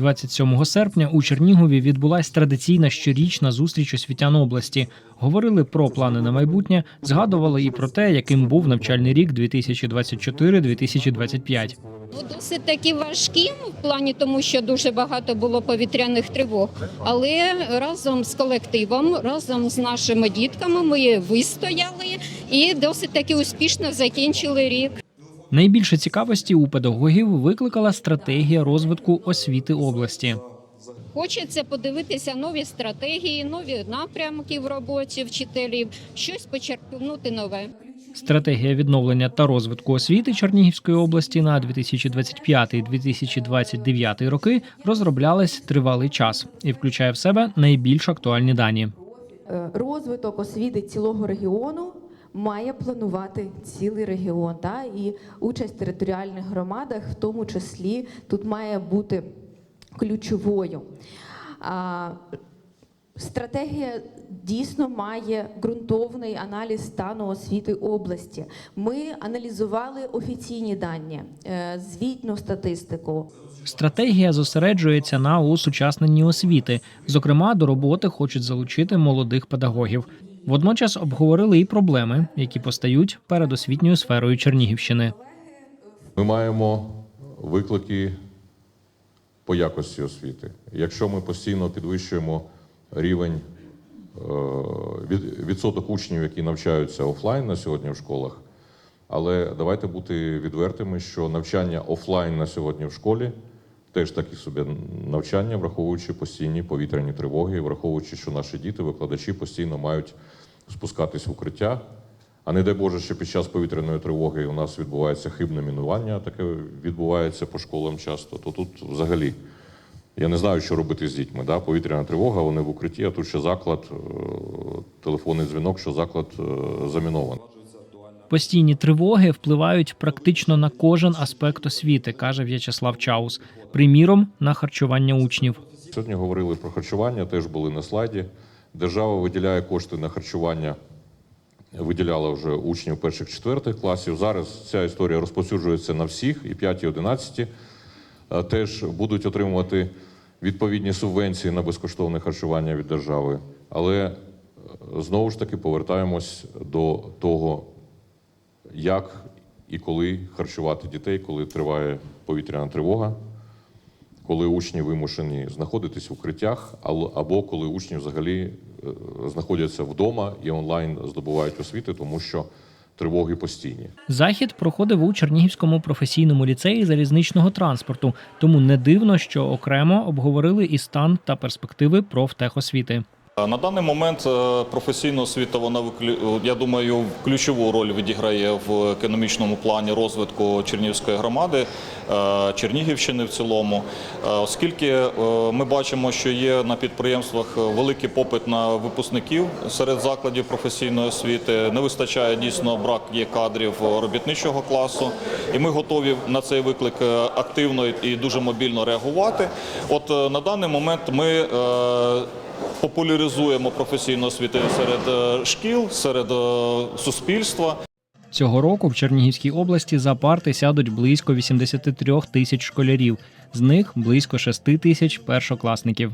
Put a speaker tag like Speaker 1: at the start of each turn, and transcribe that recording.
Speaker 1: 27 серпня у Чернігові відбулась традиційна щорічна зустріч освітян області. Говорили про плани на майбутнє, згадували і про те, яким був навчальний рік 2024-2025.
Speaker 2: Ну, досить таки важким в плані тому, що дуже багато було повітряних тривог. Але разом з колективом, разом з нашими дітками, ми вистояли і досить таки успішно закінчили рік.
Speaker 1: Найбільше цікавості у педагогів викликала стратегія розвитку освіти області.
Speaker 2: Хочеться подивитися нові стратегії, нові напрямки в роботі вчителів, щось почерпнути нове.
Speaker 1: Стратегія відновлення та розвитку освіти Чернігівської області на 2025-2029 роки розроблялась тривалий час і включає в себе найбільш актуальні дані.
Speaker 3: Е, розвиток освіти цілого регіону має планувати цілий регіон. Та? І участь в територіальних громадах, в тому числі, тут має бути ключовою. А, Стратегія дійсно має ґрунтовний аналіз стану освіти області. Ми аналізували офіційні дані, е, звітну статистику.
Speaker 1: Стратегія зосереджується на усучасненні освіти. Зокрема, до роботи хочуть залучити молодих педагогів. Водночас обговорили і проблеми, які постають перед освітньою сферою Чернігівщини.
Speaker 4: Ми маємо виклики по якості освіти. Якщо ми постійно підвищуємо рівень е, від- відсоток учнів, які навчаються офлайн на сьогодні в школах, але давайте бути відвертими, що навчання офлайн на сьогодні в школі теж таке собі навчання, враховуючи постійні повітряні тривоги, враховуючи, що наші діти, викладачі постійно мають спускатись в укриття. А не дай Боже, що під час повітряної тривоги у нас відбувається хибне мінування, таке відбувається по школам часто. То тут взагалі я не знаю, що робити з дітьми. Да? Повітряна тривога, вони в укритті, а тут ще заклад, е, телефонний дзвінок, що заклад е, замінований.
Speaker 1: Постійні тривоги впливають практично на кожен аспект освіти, каже В'ячеслав Чаус. Приміром, на харчування учнів.
Speaker 4: Сьогодні говорили про харчування, теж були на слайді. Держава виділяє кошти на харчування, виділяла вже учнів перших-четвертих класів. Зараз ця історія розповсюджується на всіх, і 5, і 11 е, теж будуть отримувати відповідні субвенції на безкоштовне харчування від держави. Але е, знову ж таки повертаємось до того, як і коли харчувати дітей, коли триває повітряна тривога коли учні вимушені знаходитись в укриттях, або коли учні взагалі е, знаходяться вдома і онлайн здобувають освіти, тому що тривоги постійні.
Speaker 1: Захід проходив у Чернігівському професійному ліцеї залізничного транспорту, тому не дивно, що окремо обговорили і стан та перспективи профтехосвіти.
Speaker 5: На даний момент е, професійна освіта, вона я думаю, ключову роль відіграє в економічному плані розвитку Чернігівської громади, е, Чернігівщини в цілому, Е, оскільки е, ми бачимо, що є на підприємствах великий попит на випускників серед закладів професійної освіти. Не вистачає дійсно брак є кадрів робітничого класу, і ми готові на цей виклик е, активно і дуже мобільно реагувати. От е, на даний момент ми е, популяризуємо професійну освіту серед е, шкіл, серед е, суспільства.
Speaker 1: Цього року в Чернігівській області за парти сядуть близько 83 тисяч школярів. З них близько 6 тисяч першокласників.